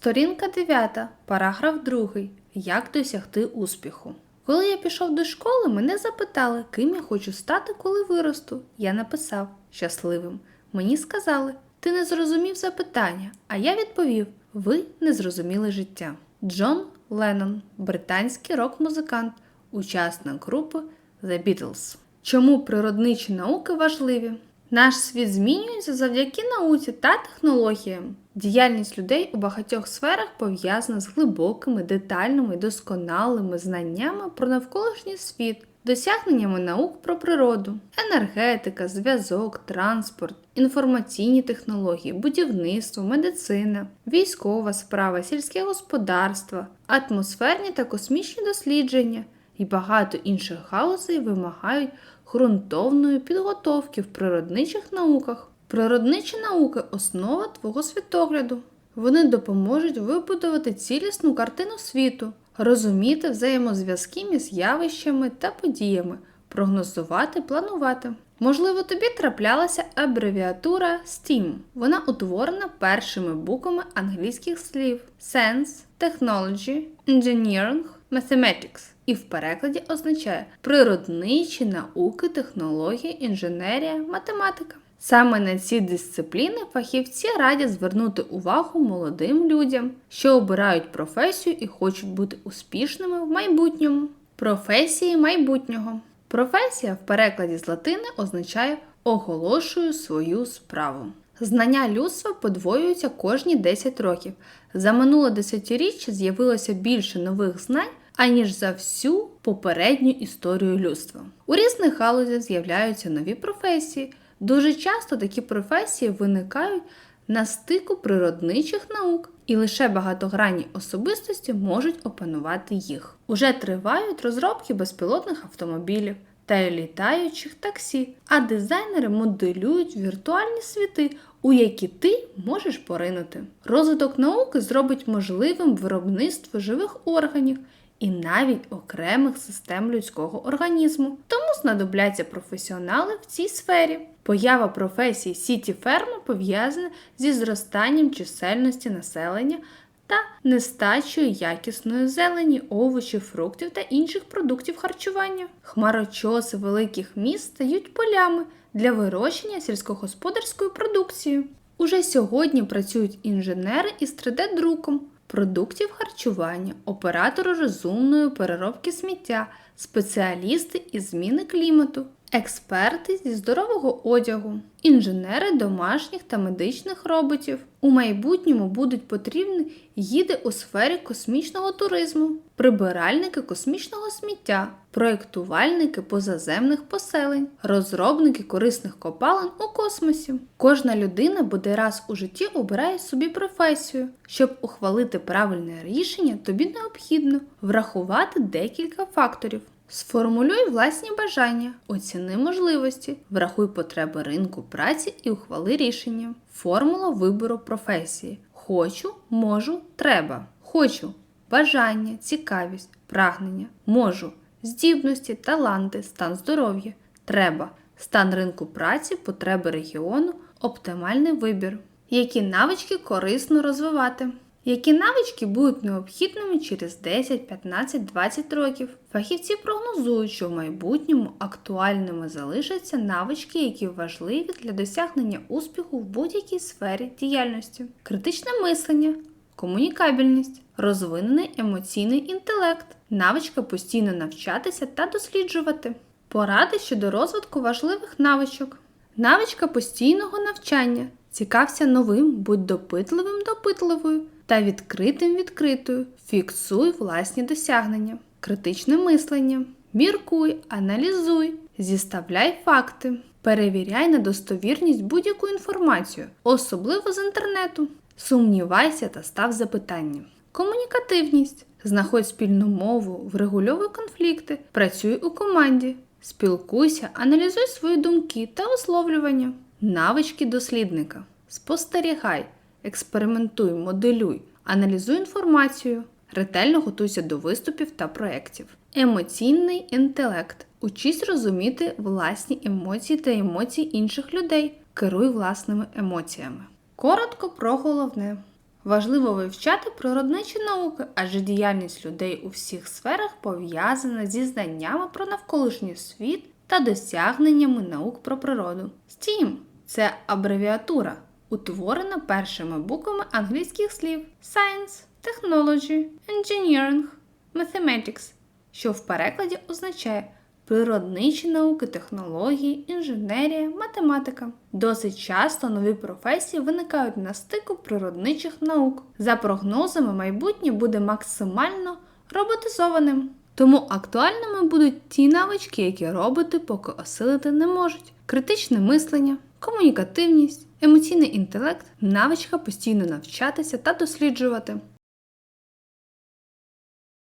Сторінка 9, параграф 2. Як досягти успіху. Коли я пішов до школи, мене запитали, ким я хочу стати, коли виросту. Я написав щасливим. Мені сказали, ти не зрозумів запитання, а я відповів: ви не зрозуміли життя. Джон Леннон, британський рок-музикант, учасник групи The Beatles. Чому природничі науки важливі? Наш світ змінюється завдяки науці та технологіям. Діяльність людей у багатьох сферах пов'язана з глибокими, детальними досконалими знаннями про навколишній світ, досягненнями наук про природу, енергетика, зв'язок, транспорт, інформаційні технології, будівництво, медицина, військова справа, сільське господарство, атмосферні та космічні дослідження і багато інших галузей вимагають ґрунтовної підготовки в природничих науках. Природничі науки основа твого світогляду. Вони допоможуть вибудувати цілісну картину світу, розуміти взаємозв'язки між явищами та подіями, прогнозувати, планувати. Можливо, тобі траплялася абревіатура STEAM. Вона утворена першими буквами англійських слів Science, Technology, Engineering, Mathematics і в перекладі означає природничі науки, технології, інженерія, математика. Саме на ці дисципліни фахівці радять звернути увагу молодим людям, що обирають професію і хочуть бути успішними в майбутньому. Професії майбутнього. Професія в перекладі з латини означає оголошую свою справу. Знання людства подвоюються кожні 10 років. За минуле десятиріччя з'явилося більше нових знань, аніж за всю попередню історію людства. У різних галузях з'являються нові професії. Дуже часто такі професії виникають на стику природничих наук, і лише багатогранні особистості можуть опанувати їх. Уже тривають розробки безпілотних автомобілів та літаючих таксі, а дизайнери моделюють віртуальні світи, у які ти можеш поринути. Розвиток науки зробить можливим виробництво живих органів і навіть окремих систем людського організму. Тому знадобляться професіонали в цій сфері. Поява професії сіті ферма пов'язана зі зростанням чисельності населення та нестачею якісної зелені, овочів, фруктів та інших продуктів харчування. Хмарочоси великих міст стають полями для вирощення сільськогосподарської продукції. Уже сьогодні працюють інженери із 3D-друком продуктів харчування, оператори розумної переробки сміття, спеціалісти із зміни клімату, експерти зі здорового одягу, інженери домашніх та медичних роботів. У майбутньому будуть потрібні гіди у сфері космічного туризму, прибиральники космічного сміття, проєктувальники позаземних поселень, розробники корисних копалин у космосі. Кожна людина буде раз у житті обирає собі професію. Щоб ухвалити правильне рішення, тобі необхідно врахувати декілька факторів. Сформулюй власні бажання, оціни можливості, врахуй потреби ринку праці і ухвали рішення. Формула вибору професії. Хочу, можу, треба. Хочу бажання, цікавість, прагнення, можу, здібності, таланти, стан здоров'я, треба, стан ринку праці, потреби регіону, оптимальний вибір. Які навички корисно розвивати. Які навички будуть необхідними через 10, 15, 20 років? Фахівці прогнозують, що в майбутньому актуальними залишаться навички, які важливі для досягнення успіху в будь-якій сфері діяльності: критичне мислення, комунікабельність, розвинений емоційний інтелект, навичка постійно навчатися та досліджувати, поради щодо розвитку важливих навичок, навичка постійного навчання. Цікався новим, будь допитливим допитливою та відкритим відкритою. Фіксуй власні досягнення, критичне мислення. Міркуй, аналізуй, зіставляй факти, перевіряй на достовірність будь-яку інформацію, особливо з інтернету. Сумнівайся та став запитання. Комунікативність. Знаходь спільну мову, врегульовуй конфлікти, працюй у команді, спілкуйся, аналізуй свої думки та висловлювання. Навички дослідника. Спостерігай, експериментуй, моделюй, аналізуй інформацію, ретельно готуйся до виступів та проєктів. Емоційний інтелект. Учись розуміти власні емоції та емоції інших людей. Керуй власними емоціями. Коротко про головне. Важливо вивчати природничі науки, адже діяльність людей у всіх сферах пов'язана зі знаннями про навколишній світ та досягненнями наук про природу. STEAM – це абревіатура, утворена першими буквами англійських слів Science, Technology, Engineering, Mathematics, що в перекладі означає природничі науки, технології, інженерія, математика. Досить часто нові професії виникають на стику природничих наук. За прогнозами, майбутнє буде максимально роботизованим. Тому актуальними будуть ті навички, які роботи поки осилити не можуть: критичне мислення, комунікативність, емоційний інтелект, навичка постійно навчатися та досліджувати.